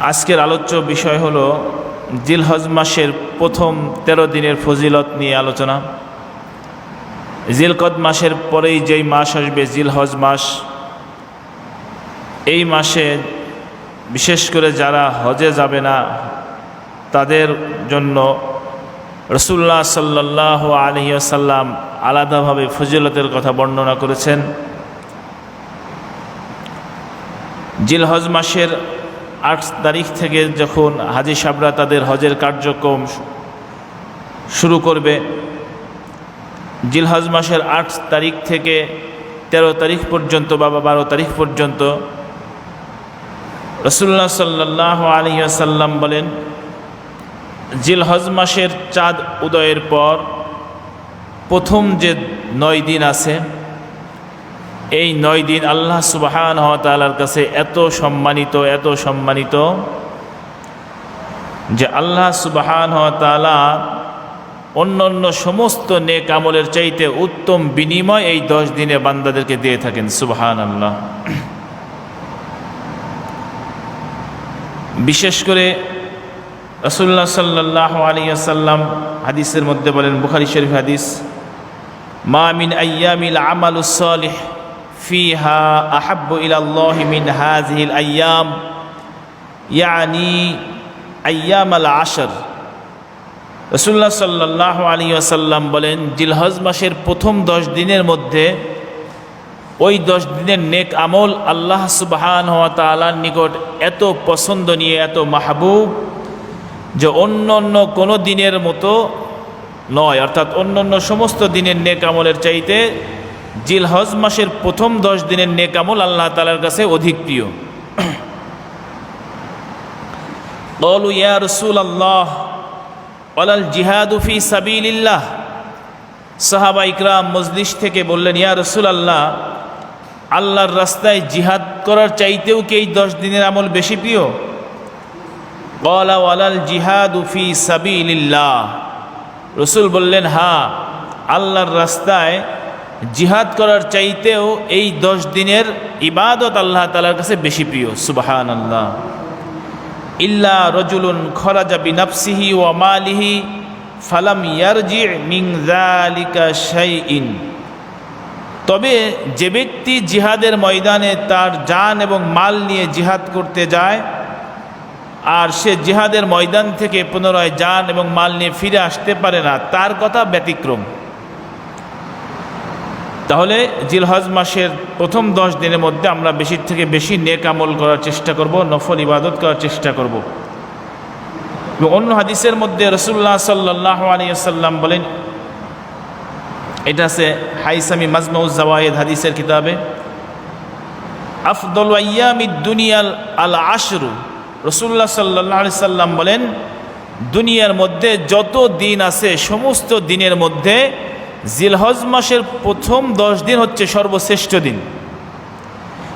আজকের আলোচ্য বিষয় হলো জিলহজ মাসের প্রথম তেরো দিনের ফজিলত নিয়ে আলোচনা। জিলকদ মাসের পরেই যেই মাস আসবে, জিলহজ মাস, এই মাসে বিশেষ করে যারা হজে যাবে না, তাদের জন্য রসুল্লাহ সাল্লাহ আলহিসাল্লাম আলাদাভাবে ফজিলতের কথা বর্ণনা করেছেন। জিলহজ মাসের আট তারিখ থেকে যখন হাজি সাবরা তাদের হজের কার্যক্রম শুরু করবে, জিলহজ মাসের আট তারিখ থেকে ১৩ তারিখ পর্যন্ত বা বারো তারিখ পর্যন্ত রসুল্লাহ সাল্লাহ আলহিহাসাল্লাম বলেন, জিলহজ মাসের চাঁদ উদয়ের পর প্রথম যে নয় দিন আছে এই নয় দিন আল্লাহ সুবাহান তালার কাছে এত সম্মানিত এত সম্মানিত যে আল্লাহ সুবাহান তালা অন্য অন্য সমস্ত নেক আমলের চাইতে উত্তম বিনিময় এই দশ দিনে বান্দাদেরকে দিয়ে থাকেন সুবাহান আল্লাহ বিশেষ করে রসুল্লাহ সাল্লাহ আলিয়াল্লাম হাদিসের মধ্যে বলেন, বুখারি শরীফ হাদিস, মা মিন আয়ামিল আমালুসলিহ ফিহা আহাব্বু ইলাল্লাহি মিন হাযিহিল আইয়াম ইয়ানি আইয়াম আল আশর রসুল্লাহ সাল্লাহ আলী আসাল্লাম বলেন, জিলহজ মাসের প্রথম দশ দিনের মধ্যে ওই দশ দিনের নেক আমল আল্লাহ সুবাহান হওয়া তালার নিকট এত পছন্দনীয়, এত মাহবুব যে অন্য অন্য কোনো দিনের মতো নয়। অর্থাৎ অন্য অন্য সমস্ত দিনের নেক আমলের চাইতে জিলহজ মাসের প্রথম দশ দিনের নেক আমল আল্লাহ তালার কাছে অধিক প্রিয়। বলু ইয়া রসুল আল্লাহ ওলাল জিহাদুফি সাবিল্লাহ সাহাবা ইকরাম মজলিস থেকে বললেন, ইয়া রসুল আল্লাহ আল্লাহর রাস্তায় জিহাদ করার চাইতেও কি এই দশ দিনের আমল বেশি প্রিয়? ওয়ালাল জিহাদুফি সাবিল্লাহ রসুল বললেন হা আল্লাহর রাস্তায় জিহাদ করার চাইতেও এই দশ দিনের ইবাদত আল্লাহ তালার কাছে বেশি প্রিয় সুবাহান আল্লাহ ইল্লা রজুলুন খরাজা বিনাফসিহি ও মালিহি ফালাম ইয়ারজি মিং জালিকা শাইইন। তবে যে ব্যক্তি জিহাদের ময়দানে তার যান এবং মাল নিয়ে জিহাদ করতে যায়, আর সে জিহাদের ময়দান থেকে পুনরায় যান এবং মাল নিয়ে ফিরে আসতে পারে না, তার কথা ব্যতিক্রম। তাহলে জিলহজ মাসের প্রথম দশ দিনের মধ্যে আমরা বেশির থেকে বেশি নেক আমল করার চেষ্টা করব, নফল ইবাদত করার চেষ্টা করব। এবং অন্য হাদিসের মধ্যে রসুল্লাহ সাল্লাহ আলিয়াল্লাম বলেন, এটা আছে হাইসামি মাজমাউজ জাওয়ায়েদ হাদিসের কিতাবে, আফদল আয়ামি দুনিয়াল আল আশরু। রসুল্লাহ সাল্লাহ আলি সাল্লাম বলেন, দুনিয়ার মধ্যে যত দিন আছে, সমস্ত দিনের মধ্যে জিলহজ মাসের প্রথম দশ দিন হচ্ছে সর্বশ্রেষ্ঠ দিন।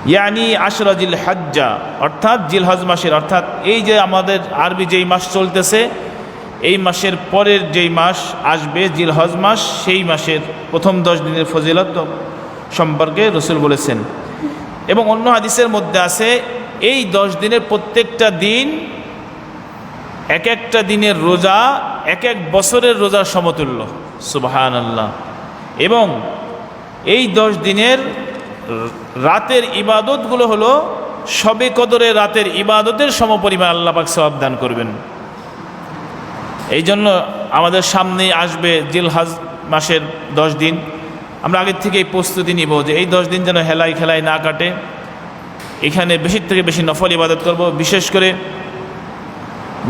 ইয়ানি আশরাজিল হাজ্জা অর্থাৎ জিলহজ মাসের, অর্থাৎ এই যে আমাদের আরবি যেই মাস চলতেছে, এই মাসের পরের যেই মাস আসবে, জিলহজ মাস, সেই মাসের প্রথম দশ দিনের ফজিলত সম্পর্কে রসুল বলেছেন। এবং অন্য হাদিসের মধ্যে আছে, এই দশ দিনের প্রত্যেকটা দিন এক একটা দিনের রোজা, এক এক বছরের রোজার সমতুল্য। সুবাহান আল্লাহ এবং এই দশ দিনের রাতের ইবাদতগুলো হলো সবে কদরে রাতের ইবাদতের সমপরিমাণ আল্লাহ পাক সবাব দান করবেন। এই জন্য আমাদের সামনে আসবে জিলহাজ মাসের দশ দিন। আমরা আগের থেকেই প্রস্তুতি নিব যে এই দশ দিন যেন হেলাই খেলায় না কাটে। এখানে বেশির থেকে বেশি নফল ইবাদত করব। বিশেষ করে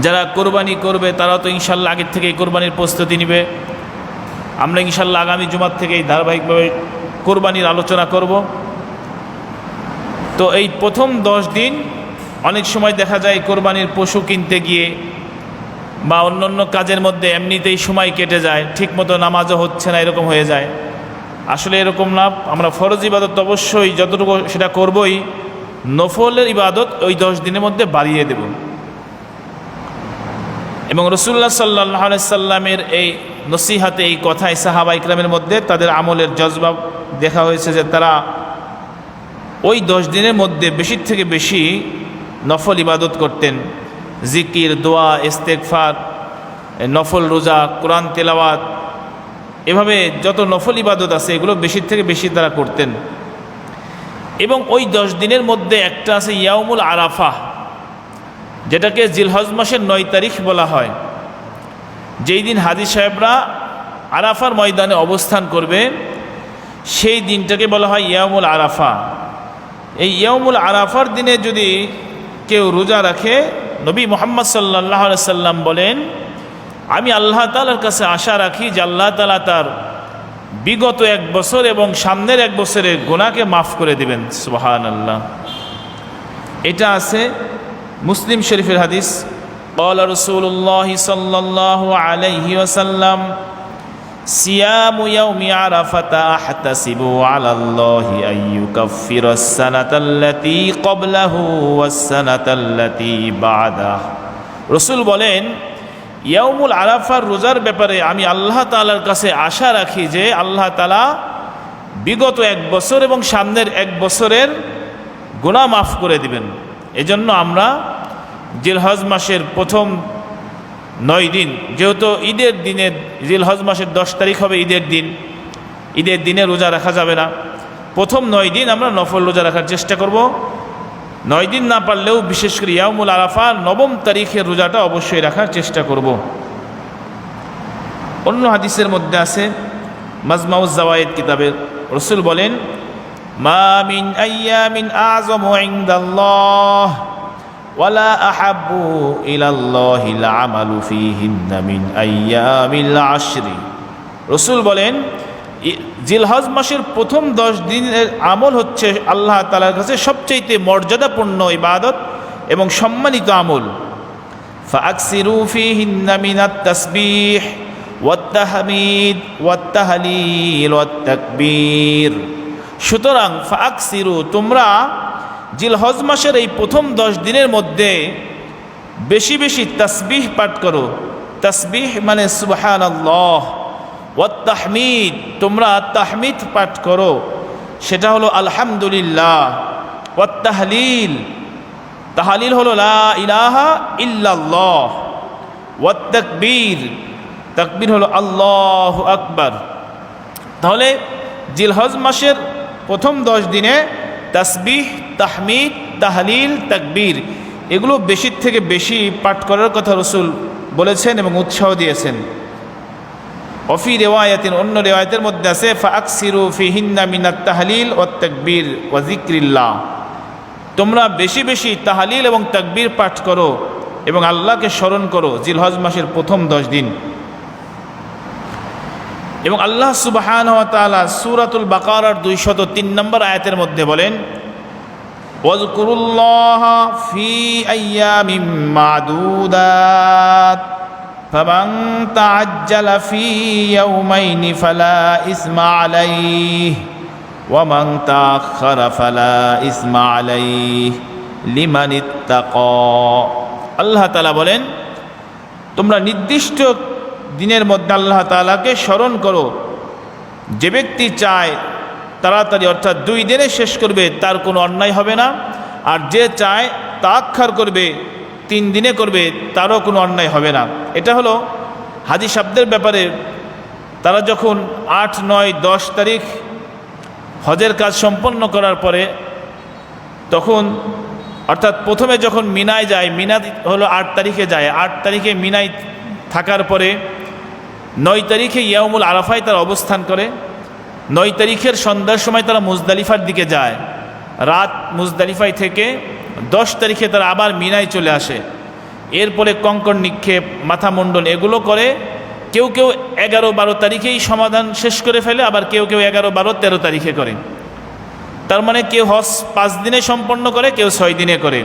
যারা কোরবানি করবে তারা তো ইনশাল্লাহ আগের থেকে কোরবানির প্রস্তুতি নিবে। আমরা ইনশাল্লাহ আগামী জুমার থেকে এই ধারাবাহিকভাবে কোরবানির আলোচনা করব। তো এই প্রথম দশ দিন অনেক সময় দেখা যায় কোরবানির পশু কিনতে গিয়ে বা অন্য অন্য কাজের মধ্যে এমনিতেই সময় কেটে যায় ঠিক মতো নামাজও হচ্ছে না, এরকম হয়ে যায়। আসলে এরকম না, আমরা ফরজ ইবাদত অবশ্যই যতটুকু সেটা করবই, নফলের ইবাদত ওই দশ দিনের মধ্যে বাড়িয়ে দেব। এবং রসুল্লাহ সাল্লাহ সাল্লামের এই নসিহাতে এই কথায় সাহাবা ইকরামের মধ্যে তাদের আমলের জজবাব দেখা হয়েছে যে তারা ওই দশ দিনের মধ্যে বেশির থেকে বেশি নফল ইবাদত করতেন। জিকির, দোয়া ইস্তেকফার নফল রোজা, কোরআন, তেলাওয়াত, এভাবে যত নফল ইবাদত আছে এগুলো বেশির থেকে বেশি তারা করতেন। এবং ওই দশ দিনের মধ্যে একটা আছে ইয়াউমুল আরাফা যেটাকে জিলহজ মাসের নয় তারিখ বলা হয়। যেই দিন হাজি সাহেবরা আরাফার ময়দানে অবস্থান করবে, সেই দিনটাকে বলা হয় ইয়ামুল আরাফা। এই ইয়ামুল আরাফার দিনে যদি কেউ রোজা রাখে, নবী মোহাম্মদ সাল্লাহ সাল্লাম বলেন, আমি আল্লাহ তালার কাছে আশা রাখি যে আল্লাহ তালা তার বিগত এক বছর এবং সামনের এক বছরের গোনাকে মাফ করে দেবেন। সুবাহান আল্লাহ এটা আছে মুসলিম শরীফের হাদিস। قال رسول الله صلى الله عليه وسلم صيام يوم عرفة أحتسب على الله أن يكفر السنة التي قبله والسنة التي بعده রসুল বলেন ইয়াউমুল আরাফার রোজার ব্যাপারে আমি আল্লাহ তালার কাছে আশা রাখি যে আল্লাহ তালা বিগত এক বছর এবং সামনের এক বছরের গুণা মাফ করে দিবেন এজন্য আমরা জিলহজ মাসের প্রথম নয় দিন, যেহেতু ঈদের দিনের জিলহজ মাসের দশ তারিখ হবে ঈদের দিন, ঈদের দিনে রোজা রাখা যাবে না। প্রথম নয় দিন আমরা নফল রোজা রাখার চেষ্টা করব। নয় দিন না পারলেও বিশেষ করে ইয়ামুল আরাফা নবম তারিখের রোজাটা অবশ্যই রাখার চেষ্টা করব। অন্য হাদিসের মধ্যে আছে মাজমাউজ জাওয়ায়েদ কিতাবের। রসুল বলেন, মা মিন আইয়ামিন আযমু ইনদাল্লাহ। ওয়ালা আহাব্বু ইলাল্লাহিল আমালু ফীহিন্না মিন আইয়ামিল আশরি রসুল বলেন ই- জিলহজ মাসের প্রথম দশ দিনের আমল হচ্ছে আল্লাহ তালার কাছে সবচাইতে মর্যাদাপূর্ণ ইবাদত এবং সম্মানিত আমল فأكثروا فيهن من التسبيح والتحميد والتهليل والتكبير সুতরাং ফাকসিরু তোমরা জিলহজ মাসের এই প্রথম দশ দিনের মধ্যে বেশি বেশি তসবিহ পাঠ করো। তসবিহ মানে সুবহান আল্লাহ ওয়াত্তাহমিদ তোমরা তাহমিদ পাঠ করো। সেটা হলো আলহামদুলিল্লাহ ওয়াত্তাহলিল তাহালিল হলো লা ইলাহা ইল্লাল্লাহ, ওয়াত তাকবীর তাকবীর হলো আল্লাহ আকবার। তাহলে জিলহজ মাসের প্রথম দশ দিনে তাসবিহ তাহমিদ, তাহলিল, তাকবীর, এগুলো বেশির থেকে বেশি পাঠ করার কথা রসুল বলেছেন এবং উৎসাহ দিয়েছেন। অফি রেওয়ায়াতিন, অন্য রেওয়ায়তের মধ্যে আছে ফাকসিরু ফি হিন্না মিনাত তাহলিল ও তাকবীর ওয়া জিক্রিল্লাহ তোমরা বেশি বেশি তাহালিল এবং তাকবীর পাঠ করো এবং আল্লাহকে স্মরণ করো জিলহজ মাসের প্রথম দশ দিন। এবং আল্লাহ সুবাহান তালা সুরাতুল বাকারার দুইশত তিন নম্বর আয়াতের মধ্যে বলেন ওয়াজকুরুল্লাহ ফি আইয়ামিম মাদুদাত فمن تعجل في يومين فلا إثم عليه ومن تأخر فلا إثم عليه لمن اتقى আল্লাহ তালা বলেন তোমরা নির্দিষ্ট দিনের মধ্যে আল্লাহ তালাকে স্মরণ করো যে ব্যক্তি চায় তাড়াতাড়ি অর্থাৎ দুই দিনে শেষ করবে, তার কোনো অন্যায় হবে না। আর যে চায়, তা আক্ষার করবে, তিন দিনে করবে, তারও কোনো অন্যায় হবে না। এটা হলো হাজি শব্দের ব্যাপারে। তারা যখন আট, নয়, দশ তারিখ হজের কাজ সম্পন্ন করার পরে তখন, অর্থাৎ প্রথমে যখন মিনায় যায়, মিনা হলো আট তারিখে যায়। আট তারিখে মিনায় থাকার পরে নয় তারিখে ইয়ামুল আরাফায় তার অবস্থান করে। নয় তারিখের সন্ধ্যার সময় তারা মুজদালিফার দিকে যায়। রাত মুজদালিফায় থেকে দশ তারিখে তারা আবার মিনায় চলে আসে। এরপরে কঙ্কর নিক্ষেপ মাথা মুন্ডন এগুলো করে। কেউ কেউ এগারো বারো তারিখেই সমাধান শেষ করে ফেলে, আবার কেউ কেউ এগারো বারো তেরো তারিখে করে। তার মানে কেউ হজ পাঁচ দিনে সম্পন্ন করে, কেউ ছয় দিনে করে।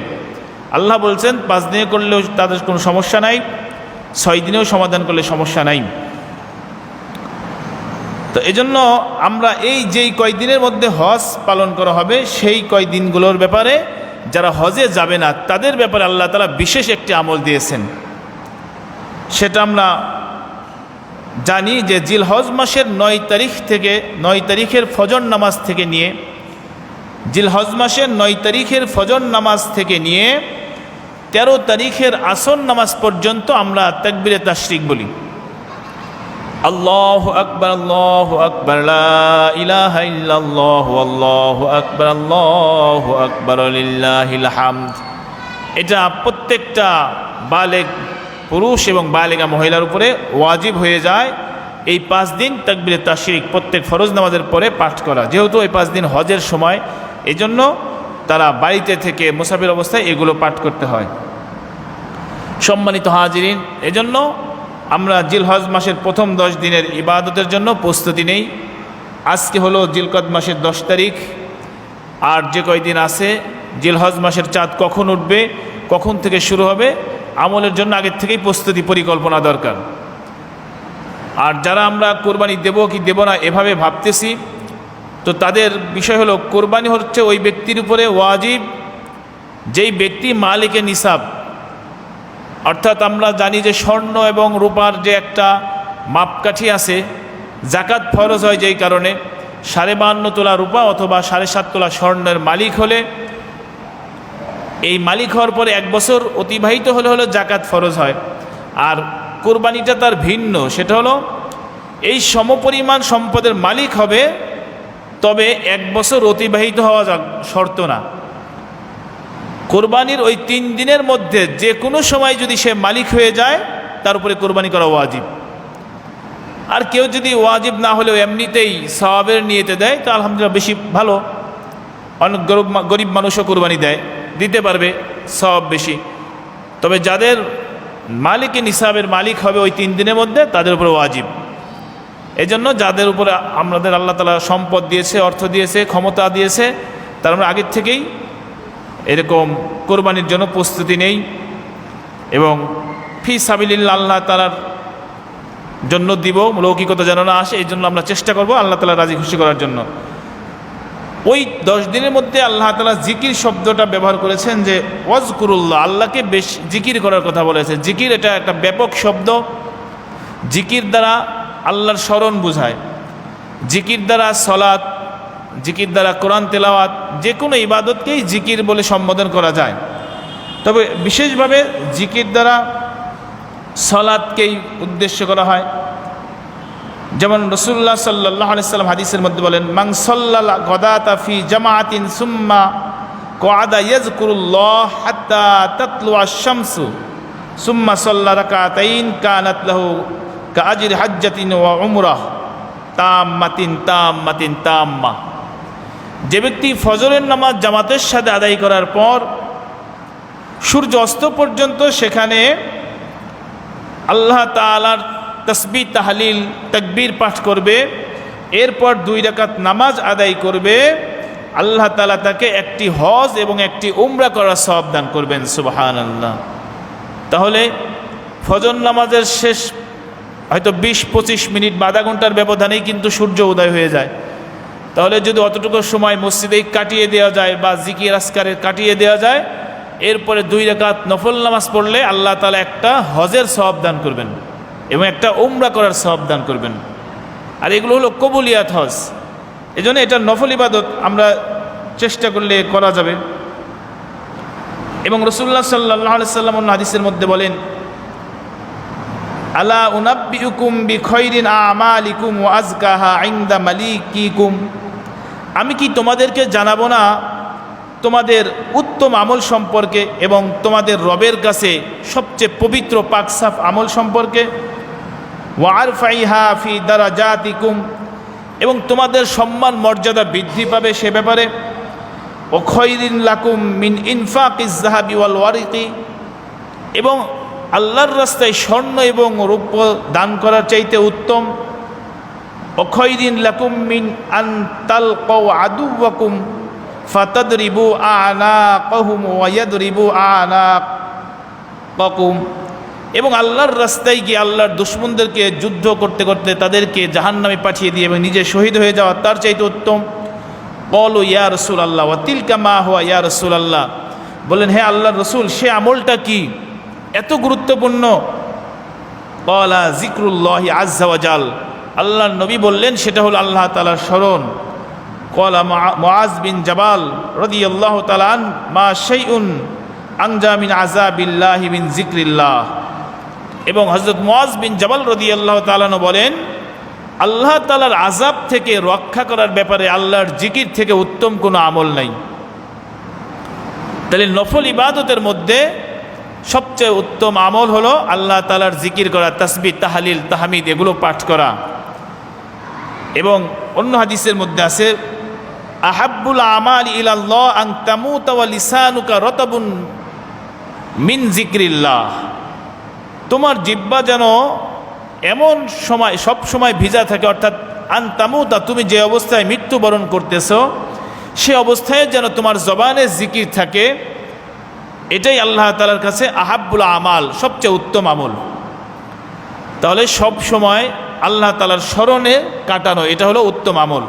আল্লাহ বলছেন, পাঁচ দিনে করলেও তাদের কোনো সমস্যা নাই, ছয় দিনেও সমাধান করলে সমস্যা নাই। তো এজন্য আমরা এই যেই কয়দিনের মধ্যে হজ পালন করা হবে, সেই কয় দিনগুলোর ব্যাপারে যারা হজে যাবে না, তাদের ব্যাপারে আল্লাহ তালা বিশেষ একটি আমল দিয়েছেন। সেটা আমরা জানি যে জিল হজ মাসের নয় তারিখ থেকে, নয় তারিখের ফজর নামাজ থেকে নিয়ে জিল হজ মাসের নয় তারিখের ফজর নামাজ থেকে নিয়ে তেরো তারিখের আসন নামাজ পর্যন্ত আমরা তাকবিরে তাশরিক বলি। আল্লাহ আকবর আল্লাহ আকবর ইলাহা ইল্লাল্লাহু আল্লাহু আকবর আল্লাহু আকবর হামদ। এটা প্রত্যেকটা বালেক পুরুষ এবং বালেগা মহিলার উপরে ওয়াজিব হয়ে যায়। এই পাঁচ দিন তাকবিরে তাশরিক প্রত্যেক ফরজ নামাজের পরে পাঠ করা। যেহেতু এই পাঁচ দিন হজের সময় এই জন্য তারা বাড়িতে থেকে মুসাফির অবস্থায় এগুলো পাঠ করতে হয়। সম্মানিত হাজিরিন, এজন্য আমরা জিলহজ মাসের প্রথম দশ দিনের ইবাদতের জন্য প্রস্তুতি নেই। আজকে হলো জিলকদ মাসের দশ তারিখ। আর যে কয়দিন আছে, জিলহজ মাসের চাঁদ কখন উঠবে, কখন থেকে শুরু হবে, আমলের জন্য আগের থেকেই প্রস্তুতি পরিকল্পনা দরকার। আর যারা আমরা কোরবানি দেব কি দেব না এভাবে ভাবতেছি, তো তাদের বিষয় হলো, কোরবানি হচ্ছে ওই ব্যক্তির উপরে ওয়াজিব, যেই ব্যক্তি মালিকে নিসাব। অর্থাৎ আমরা জানি যে স্বর্ণ এবং রূপার যে একটা মাপকাঠি আছে জাকাত ফরজ হয় যেই কারণে সাড়ে বাহান্ন তোলা রূপা অথবা সাড়ে সাত তোলা স্বর্ণের মালিক হলে, এই মালিক হওয়ার পরে এক বছর অতিবাহিত হলে হলো জাকাত ফরজ হয়। আর কোরবানিটা তার ভিন্ন, সেটা হলো এই সমপরিমাণ সম্পদের মালিক হবে, তবে এক বছর অতিবাহিত হওয়া শর্ত না। কোরবানির ওই তিন দিনের মধ্যে যে কোনো সময় যদি সে মালিক হয়ে যায়, তার উপরে কোরবানি করা ওয়াজিব। আর কেউ যদি ওয়াজিব না হলেও এমনিতেই সওয়াবের নিয়েতে দেয়, তা আলহামদুলিল্লাহ বেশি ভালো। অনেক গরিব গরিব মানুষও কোরবানি দেয়, দিতে পারবে সব বেশি। তবে যাদের মালিকে নিসাবের মালিক হবে ওই তিন দিনের মধ্যে, তাদের উপরে ওয়াজিব। এই জন্য যাদের উপরে আমাদের আল্লাহ তালা সম্পদ দিয়েছে, অর্থ দিয়েছে, ক্ষমতা দিয়েছে, তার আমরা আগের থেকেই এরকম কোরবানির জন্য প্রস্তুতি নেই এবং ফি সাবিল্লা আল্লাহ তালার জন্য দিব লৌকিকতা যেন না আসে, এই জন্য আমরা চেষ্টা করব আল্লাহ তালা রাজি খুশি করার জন্য। ওই দশ দিনের মধ্যে আল্লাহ তালা জিকির শব্দটা ব্যবহার করেছেন যে, ওয়াজকুরুল্লাহ, আল্লাহকে বেশ জিকির করার কথা বলেছে জিকির এটা একটা ব্যাপক শব্দ। জিকির দ্বারা আল্লাহর স্মরণ বোঝায়। জিকির দ্বারা সলাৎ জিকির দ্বারা কোরআন তেলাওয়াত যে কোনো ইবাদতকেই জিকির বলে সম্বোধন করা যায়। তবে বিশেষভাবে জিকির দ্বারা সলাদকেই উদ্দেশ্য করা হয়। যেমন রসুল্লাহ সাল্লাহ আলাইসাল্লাম হাদিসের মধ্যে বলেন মাংসল্লা গদা তাফি জামাতিন সুম্মা কোয়াদা ইয়াজকুরুল্লাহ হাত্তা তাতলু আশামসু সুম্মা সাল্লা রাকাতাইন কানাত কাজির হাজ্জাতিন ওয়া উমরাহ। তাম্মাতিন তাম্মাতিন, তাম্মা। যে ব্যক্তি ফজরের নামাজ জামাতের সাথে আদায় করার পর সূর্য অস্ত পর্যন্ত সেখানে আল্লাহ তালার তসবি, তাহলিল, তকবীর পাঠ করবে, এরপর দুই রাকাত নামাজ আদায় করবে, আল্লাহ তালা তাকে একটি হজ এবং একটি উমরা করার সব দান করবেন সুবাহান আল্লাহ তাহলে ফজর নামাজের শেষ হয়তো বিশ পঁচিশ মিনিট বা আধা ঘণ্টার ব্যবধানেই কিন্তু সূর্য উদয় হয়ে যায়। তাহলে যদি অতটুকু সময় মসজিদেই কাটিয়ে দেওয়া যায় বা জিকির আসকারে কাটিয়ে দেওয়া যায়, এরপরে দুই রেখাত নফল নামাজ পড়লে আল্লাহ তালা একটা হজের সব দান করবেন এবং একটা উমরা করার সব দান করবেন। আর এগুলো হলো কবুলিয়াত হজ। এই জন্য এটা নফল ইবাদত আমরা চেষ্টা করলে করা যাবে। এবং রসুল্লাহ সাল্লাহ সাল্লাম হাদিসের মধ্যে বলেন আলা উনাব্বিউকুম বি খৈরিন আমালিকুম ওয়া আজকাহা ইনদা মালিকিকুম। আমি কি তোমাদেরকে জানাব না তোমাদের উত্তম আমল সম্পর্কে এবং তোমাদের রবের কাছে সবচেয়ে পবিত্র পাকসাফ আমল সম্পর্কে? ওয়ার ফাইহা ফি দ্বারা জাতিকুম এবং তোমাদের সম্মান মর্যাদা বৃদ্ধি পাবে সে ব্যাপারে? ও খৈরিন লাকুম মিন ইনফাক ইজাহাবি ওয়াল ওয়ারিকি এবং আল্লাহর রাস্তায় স্বর্ণ এবং রূপ দান করার চাইতে উত্তম। অক্ষয়দিন লাকুম মিন আন তাল কৌ আদুবাকুম ফাতাদরিবু আনা কহুম ওয়াদরিবু আনা ককুম এবং আল্লাহর রাস্তায় গিয়ে আল্লাহর দুশ্মনদেরকে যুদ্ধ করতে করতে তাদেরকে জাহান্নামে পাঠিয়ে দিয়ে এবং নিজে শহীদ হয়ে যাওয়া তার চাইতে উত্তম। কল ইয়া রসুল আল্লাহ তিলকা মা হওয়া ইয়া রসুল আল্লাহ বললেন, হে আল্লাহর রসুল, সে আমলটা কি? এত গুরুত্বপূর্ণ। কলা জিক্রুল্লাহ আজাল আল্লাহ নবী বললেন, সেটা হল আল্লাহ তালার স্মরণ। কলা মোয়াজ বিন জাবাল রদি আল্লাহ তালান মা সেইউন আংজামিন আজাবিল্লাহ বিন জিক্রিল্লাহ এবং হজরত মোয়াজ বিন জবাল রদি আল্লাহ তালানো বলেন, আল্লাহ তালার আজাব থেকে রক্ষা করার ব্যাপারে আল্লাহর জিকির থেকে উত্তম কোনো আমল নাই। তাহলে নফল ইবাদতের মধ্যে সবচেয়ে উত্তম আমল হলো আল্লাহ তালার জিকির করা তসবি তাহালিল, তাহামিদ এগুলো পাঠ করা। এবং অন্য হাদিসের মধ্যে আছে, আহাব্বুল আমাল ইলাল্লাহ আং তামুতা লিসানুকা রতাবুন মিন জিক্রিল্লাহ। তোমার জিব্বা যেন এমন সময়, সব সময় ভিজা থাকে, অর্থাৎ আন তামুতা, তুমি যে অবস্থায় মৃত্যুবরণ করতেছ, সে অবস্থায় যেন তোমার জবানে জিকির থাকে এটাই আল্লাহ তালার কাছে আহাব্বুল আমাল, সবচেয়ে উত্তম আমল। তাহলে সব সময় আল্লাহ তালার স্মরণে কাটানো, এটা হলো উত্তম আমল।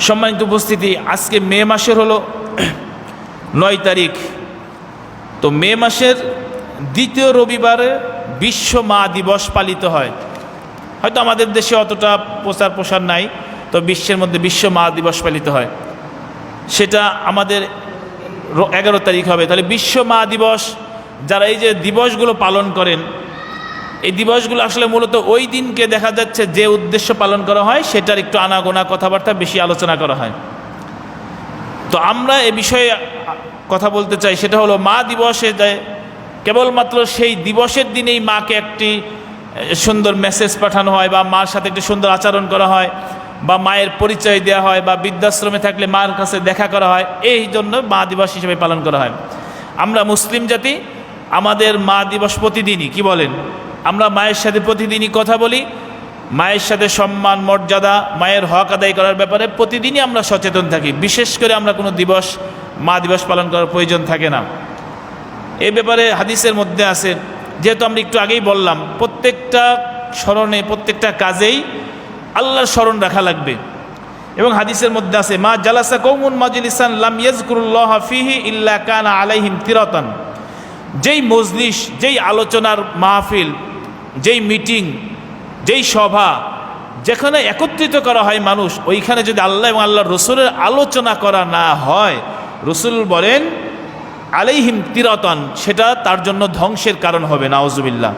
সম্মানিত উপস্থিতি, আজকে মে মাসের হলো নয় তারিখ। তো মে মাসের দ্বিতীয় রবিবারে বিশ্ব মা দিবস পালিত হয়। হয়তো আমাদের দেশে অতটা প্রচার প্রসার নাই, তো বিশ্বের মধ্যে বিশ্ব মা দিবস পালিত হয়। সেটা আমাদের এগারো তারিখ হবে। তাহলে বিশ্ব মা দিবস, যারা এই যে দিবসগুলো পালন করেন, এই দিবসগুলো আসলে মূলত ওই দিনকে দেখা যাচ্ছে যে উদ্দেশ্য পালন করা হয়, সেটার একটু আনাগোনা কথাবার্তা বেশি আলোচনা করা হয়। তো আমরা এ বিষয়ে কথা বলতে চাই, সেটা হলো মা দিবসে যে কেবলমাত্র সেই দিবসের দিনেই মাকে একটি সুন্দর মেসেজ পাঠানো হয় বা মার সাথে একটি সুন্দর আচরণ করা হয়। বা মায়ের পরিচয় দেওয়া হয় বা বৃদ্ধাশ্রমে থাকলে মার কাছে দেখা করা হয়, এই জন্য মা দিবস হিসেবে পালন করা হয়। আমরা মুসলিম জাতি, আমাদের মা দিবস প্রতিদিনই, কি বলেন? আমরা মায়ের সাথে প্রতিদিনই কথা বলি, মায়ের সাথে সম্মান, মর্যাদা, মায়ের হক আদায় করার ব্যাপারে প্রতিদিনই আমরা সচেতন থাকি। বিশেষ করে আমরা কোনো দিবস, মা দিবস পালন করার প্রয়োজন থাকে না। এ ব্যাপারে হাদিসের মধ্যে আছে, যেহেতু আমরা একটু আগেই বললাম, প্রত্যেকটা স্মরণে, প্রত্যেকটা কাজেই আল্লাহর স্মরণ রাখা লাগবে। এবং হাদিসের মধ্যে আছে, মা জালাসা কৌমুন মাজলিসান লাম ইয়াজকুরুল্লাহ ফিহি ইল্লা কানা আলাইহিম তিরাতান। যেই মজলিস, যেই আলোচনার মাহফিল, যেই মিটিং, যেই সভা, যেখানে একত্রিত করা হয় মানুষ, ওইখানে যদি আল্লাহ এবং আল্লাহ রসুলের আলোচনা করা না হয়, রসুল বলেন, আলাইহিম তিরতন, সেটা তার জন্য ধ্বংসের কারণ হবে নাওজুবিল্লাহ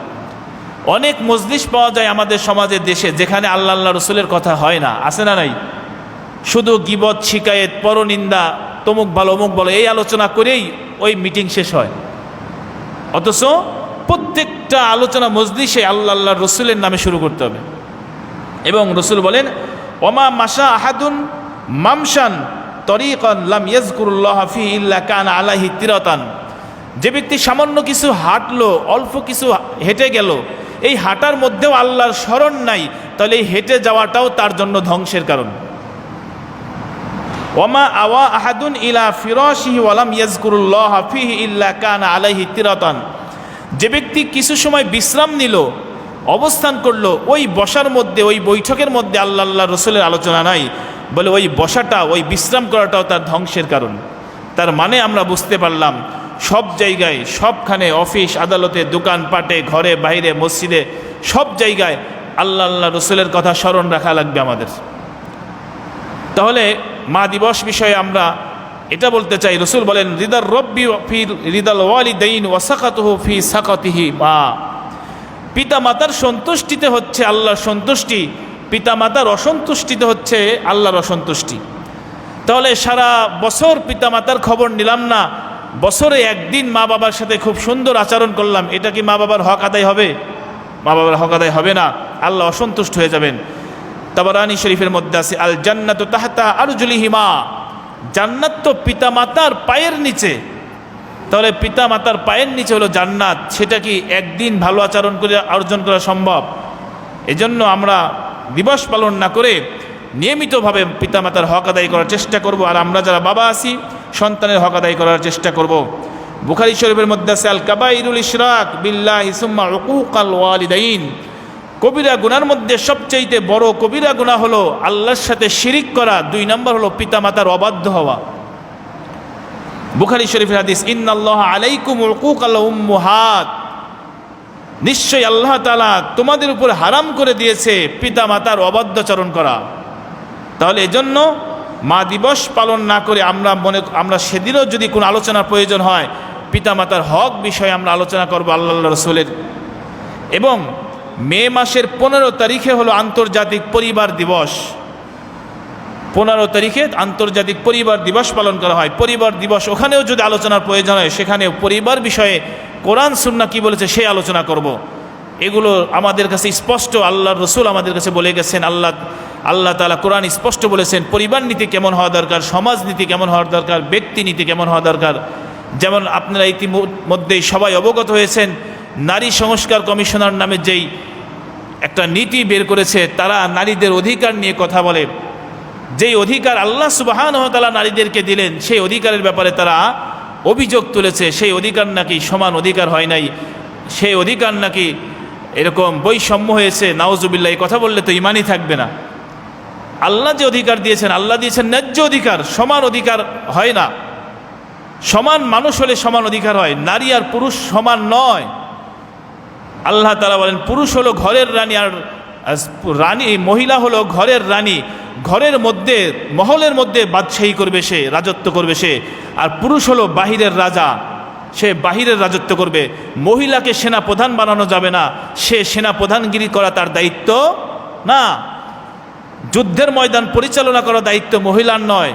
অনেক মজলিস পাওয়া যায় আমাদের সমাজে দেশে যেখানে আল্লাহ আল্লাহ রসুলের কথা হয় না। আছে না নাই? শুধু গিবত, শিকায়েত, পরনিন্দা, তমুক ভালো অমুক ভালো এই আলোচনা করেই ওই মিটিং শেষ হয়। অথচ প্রত্যেকটা আলোচনা মজলিসে আল্লাহ আল্লাহ রসুলের নামে শুরু করতে হবে। এবং রসুল বলেন, ওমা মাসা আহাদুন মামশান লাম ফি ইল্লা কান আলাহি তিরতান। যে ব্যক্তি সামান্য কিছু হাঁটলো, অল্প কিছু হেঁটে গেল এই হাঁটার মধ্যেও আল্লাহর স্মরণ নাই, তাহলে এই হেঁটে যাওয়াটাও তার জন্য ধ্বংসের কারণ। ওমা আওয়া আহাদুন ইলা ফিরসিহি ওয়ালাম ইয়াজকুরুল্লাহ ফিহি ইল্লা কানা আলাইহি তিরাতান। যে ব্যক্তি কিছু সময় বিশ্রাম নিল, অবস্থান করল, ওই বসার মধ্যে, ওই বৈঠকের মধ্যে আল্লাহ আল্লাহ রসুলের আলোচনা নাই, বলে ওই বসাটা, ওই বিশ্রাম করাটাও তার ধ্বংসের কারণ। তার মানে আমরা বুঝতে পারলাম সব জায়গায়, সবখানে অফিস, আদালতে, দোকানপাটে, ঘরে, বাইরে, মসজিদে, সব জায়গায় আল্লাহ আল্লাহ রসুলের কথা স্মরণ রাখা লাগবে আমাদের। তাহলে মা দিবস বিষয়ে আমরা এটা বলতে চাই। রসুল বলেন, রিদার রব্বি ফি রিদাল ওয়ালিদাইন ওয়াসাকাতুহু ফি সাকাতিহি মা। পিতা মাতার সন্তুষ্টিতে হচ্ছে আল্লাহর সন্তুষ্টি পিতা মাতার অসন্তুষ্টিতে হচ্ছে আল্লাহর অসন্তুষ্টি। তাহলে সারা বছর পিতা মাতার খবর নিলাম না বছরে একদিন মা বাবার সাথে খুব সুন্দর আচরণ করলাম। এটা কি মা বাবার হক আদায় হবে? মা বাবার হক আদায় হবে না? আল্লাহ অসন্তুষ্ট হয়ে যাবেন। তাবারানি শরীফের মধ্যে আছে আল জান্নাত তাহাতা আরজুলিহিমা। জান্নাত তো পিতা মাতার পায়ের নিচে। তাহলে পিতা মাতার পায়ের নিচে হলো জান্নাত। সেটা কি একদিন ভালো আচরণ করে, অর্জন করা সম্ভব? এজন্য আমরা দিবস পালন না করে নিয়মিতভাবে পিতামাতার হক আদায় করার চেষ্টা করব আর আমরা যারা বাবা আছি, সন্তানের হক আদায় করার চেষ্টা করব। বুখারি শরীফের মধ্যে আছে, আল কাবাইরুল ইশরাক বিল্লাহ ইসুম্মা উকুক আল ওয়ালিদাইন। কবিরা গুনার মধ্যে সবচাইতে বড় কবিরা গুণা হলো আল্লাহর সাথে শিরিক করা, দুই নম্বর হলো পিতামাতার অবাধ্য হওয়া। বুখারি শরীফের হাদিস, ইন্নাল্লাহ আলাইকুম উকুক আল উম্মুহাত। নিশ্চয়ই আল্লাহ তালা তোমাদের উপর হারাম করে দিয়েছে পিতা মাতার অবাধ্যচরণ করা। তাহলে এজন্য মা দিবস পালন না করে আমরা মনে, আমরা সেদিনও যদি কোনো আলোচনার প্রয়োজন হয়, পিতামাতার হক বিষয়ে আমরা আলোচনা করব আল্লাহ রসুলের। এবং মে মাসের পনেরো তারিখে হলো আন্তর্জাতিক পরিবার দিবস। পনেরো তারিখে আন্তর্জাতিক পরিবার দিবস পালন করা হয়। পরিবার দিবস ওখানেও যদি আলোচনার প্রয়োজন হয় সেখানে পরিবার বিষয়ে কোরআন সুন্না কি বলেছে সে আলোচনা করব। এগুলো আমাদের কাছে স্পষ্ট আল্লাহর রসুল আমাদের কাছে বলে গেছেন, আল্লাহ আল্লাহ তালা কোরআন স্পষ্ট বলেছেন, পরিবার নীতি কেমন হওয়া দরকার, সমাজ নীতি কেমন হওয়ার দরকার, ব্যক্তি নীতি কেমন হওয়া দরকার। যেমন আপনারা ইতিমধ্যেই সবাই অবগত হয়েছেন, নারী সংস্কার কমিশনার নামে যেই একটা নীতি বের করেছে, তারা নারীদের অধিকার নিয়ে কথা বলে। যেই অধিকার আল্লাহ সুবাহান তালা নারীদেরকে দিলেন, সেই অধিকারের ব্যাপারে তারা অভিযোগ তুলেছে, সেই অধিকার নাকি সমান অধিকার হয় নাই, সেই অধিকার নাকি এরকম বৈষম্য হয়েছে নাওজুবিল্লাহ এই কথা বললে তো ইমানই থাকবে না। আল্লাহ যে অধিকার দিয়েছেন, আল্লাহ দিয়েছেন ন্যায্য অধিকার, সমান অধিকার হয় না। সমান মানুষ হলে সমান অধিকার হয়, নারী আর পুরুষ সমান নয়। আল্লাহ তালা বলেন, পুরুষ হলো ঘরের রানী আর রানী, মহিলা হলো ঘরের রানী। ঘরের মধ্যে, মহলের মধ্যে বাদশাহী করবে সে, রাজত্ব করবে সে। আর পুরুষ হলো বাহিরের রাজা, সে বাহিরের রাজত্ব করবে। মহিলাকে সেনা প্রধান বানানো যাবে না, সে সেনা প্রধানগিরি করা তার দায়িত্ব না। যুদ্ধের ময়দান পরিচালনা করার দায়িত্ব মহিলার নয়।